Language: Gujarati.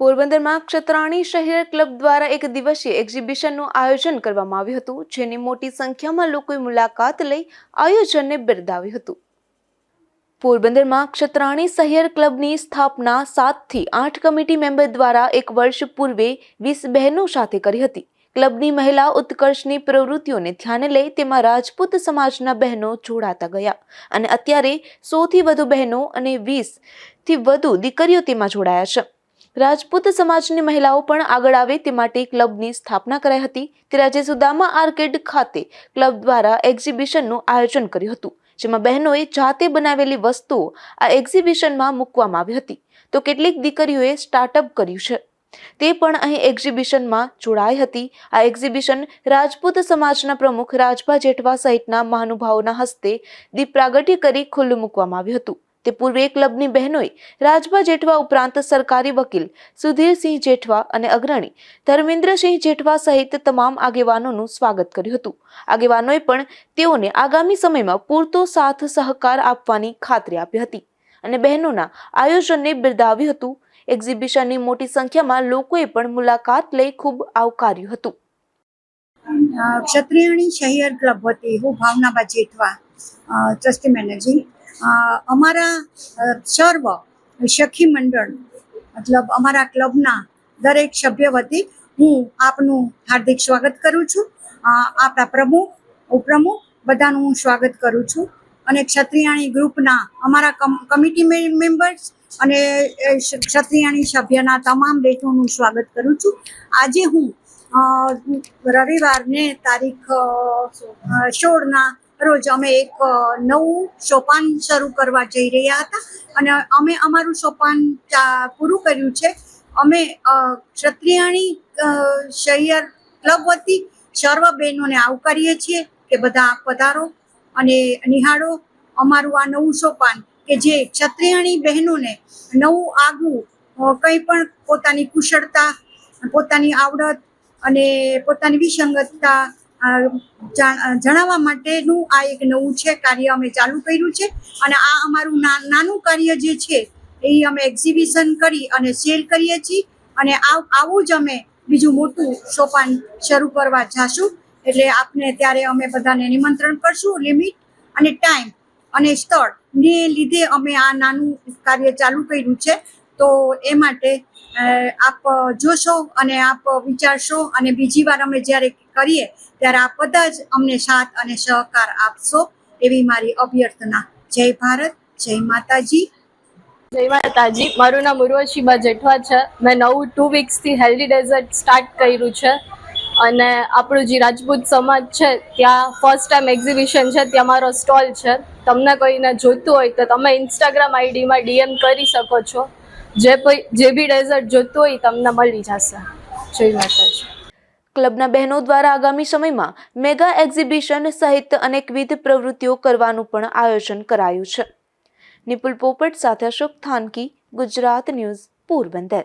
પોરબંદરમાં ક્ષત્રાણી શહેર ક્લબ દ્વારા એક દિવસીય એક્ઝિબિશનનું આયોજન કરવામાં આવ્યું હતું, જેની મોટી સંખ્યામાં લોકોએ મુલાકાત લઈ આયોજનને બિરદાવ્યું હતું. પોરબંદરમાં ક્ષત્રાણી શહેર ક્લબની સ્થાપના સાતથી આઠ કમિટી મેમ્બર દ્વારા એક વર્ષ પૂર્વે વીસ બહેનો સાથે કરી હતી. ક્લબની મહિલા ઉત્કર્ષની પ્રવૃત્તિઓને ધ્યાને લઈ તેમાં રાજપૂત સમાજના બહેનો જોડાતા ગયા અને અત્યારે સોથી વધુ બહેનો અને વીસથી વધુ દીકરીઓ તેમાં જોડાયા છે. રાજપૂત સમાજની મહિલાઓ પણ આગળ આવે તે માટે ક્લબની સ્થાપના કરાઈ હતી. ત્યારે આજે સુદામા આર્કેડ ખાતે ક્લબ દ્વારા એક્ઝિબિશનનું આયોજન કર્યું હતું, જેમાં બહેનોએ જાતે બનાવેલી વસ્તુઓ આ એક્ઝિબિશનમાં મૂકવામાં આવી હતી. તો કેટલીક દીકરીઓએ સ્ટાર્ટઅપ કર્યું છે. તે પણ અહીં એક્ઝિબિશનમાં જોડાઈ હતી. આ એક્ઝિબિશન રાજપૂત સમાજના પ્રમુખ રાજભા જેઠવા સહિતના મહાનુભાવોના હસ્તે દીપ પ્રાગટ્ય કરી ખુલ્લું મૂકવામાં આવ્યું હતું. તે પૂર્વે ક્લબની બહેનોએ રાજભા જેઠવા ઉપરાંત સરકારી વકીલ સુધીરસિંહ જેઠવા અને અગ્રણી ધર્મેન્દ્રસિંહ જેઠવા સહિત તમામ આગેવાનોનું સ્વાગત કર્યું હતું. આગેવાનોએ પણ તેઓને આગામી સમયમાં પૂરતો સાથ સહકાર આપવાની ખાતરી આપી હતી અને બહેનોના આયોજનને બિરદાવ્યું હતું. એક્ઝિબિશનની મોટી સંખ્યામાં લોકોએ પણ મુલાકાત લઈ ખૂબ આવકાર્યું હતું. ક્ષત્રિયણી શહેર ક્લબ વતી હું ભાવનાબા જેઠવા ટ્રસ્ટી મેનેજિંગ અમારા સર્વ સખી મંડળ, મતલબ અમારા ક્લબના દરેક સભ્ય વતી હું આપનું હાર્દિક સ્વાગત કરું છું. આપણા પ્રમુખ, ઉપપ્રમુખ બધાનું હું સ્વાગત કરું છું. અને ક્ષત્રિયાણી ગ્રુપના અમારા કમ- કમિટી મેમ્બર્સ અને ક્ષત્રિયાણી સભ્યના તમામ બેઠોનું સ્વાગત કરું છું. આજે હું રવિવારને તારીખ સોળના રોજ અમે એક નવું સોપાન શરૂ કરવા જઈ રહ્યા હતા અને અમે અમારું સોપાન પૂરું કર્યું છે. અમે ક્ષત્રિયાણી શહેર ક્લબ વતી સર્વ બહેનોને આવકારીએ છીએ કે બધા પધારો અને નિહાળો અમારું આ નવું સોપાન કે જે ક્ષત્રિયાણી બહેનોને નવું આગવું કંઈ પણ પોતાની કુશળતા, પોતાની આવડત અને પોતાની વિસંગતતા જણાવવા માટેનું આ એક નવું છે, કાર્ય અમે ચાલુ કર્યું છે અને આ અમારું નાનું કાર્ય જે છે એ અમે એક્ઝિબિશન કરી અને સેલ કરીએ છીએ અને આવું જ અમે બીજું મોટું સોપાન શરૂ કરવા જાશું. એટલે આપને ત્યારે અમે બધાને નિમંત્રણ કરશું લિમિટ અને ટાઈમ અને સ્થળ ને લીધે અમે આ નાનું કાર્ય ચાલુ કર્યું છે. તો એ માટે આપ જોશો અને આપ વિચારશો અને બીજી વાર અમે જ્યારે કરીએ, ત્યારે આપ બધા જ અમને સાથ અને સહકાર આપશો. એવી મારી અભ્યર્થના. જય ભારત, જય માતાજી. જય માતાજી. મારું નામ ઉર્વશીબા જેઠવા છે. મેં નવું ટુ વીક્સથી હેલ્ધી ડેઝર્ટ સ્ટાર્ટ કર્યું છે. અને આપણું જે રાજપૂત સમાજ છે, ત્યાં ફર્સ્ટ ટાઈમ એક્ઝિબિશન છે, ત્યાં મારો સ્ટોલ છે. તમને કોઈને જોતું હોય તો તમે ઇન્સ્ટાગ્રામ આઈડીમાં ડીએમ કરી શકો છો. જે કોઈ જે બી ડેઝર્ટ જોતું હોય તમને મળી જશે. જય માતાજી. ક્લબના બહેનો દ્વારા આગામી સમયમાં મેગા એક્ઝિબિશન સહિત અનેકવિધ પ્રવૃત્તિઓ કરવાનું પણ આયોજન કરાયું છે. નિપુલ પોપટ સાથે અશોક થાનકી, ગુજરાત ન્યૂઝ, પોરબંદર.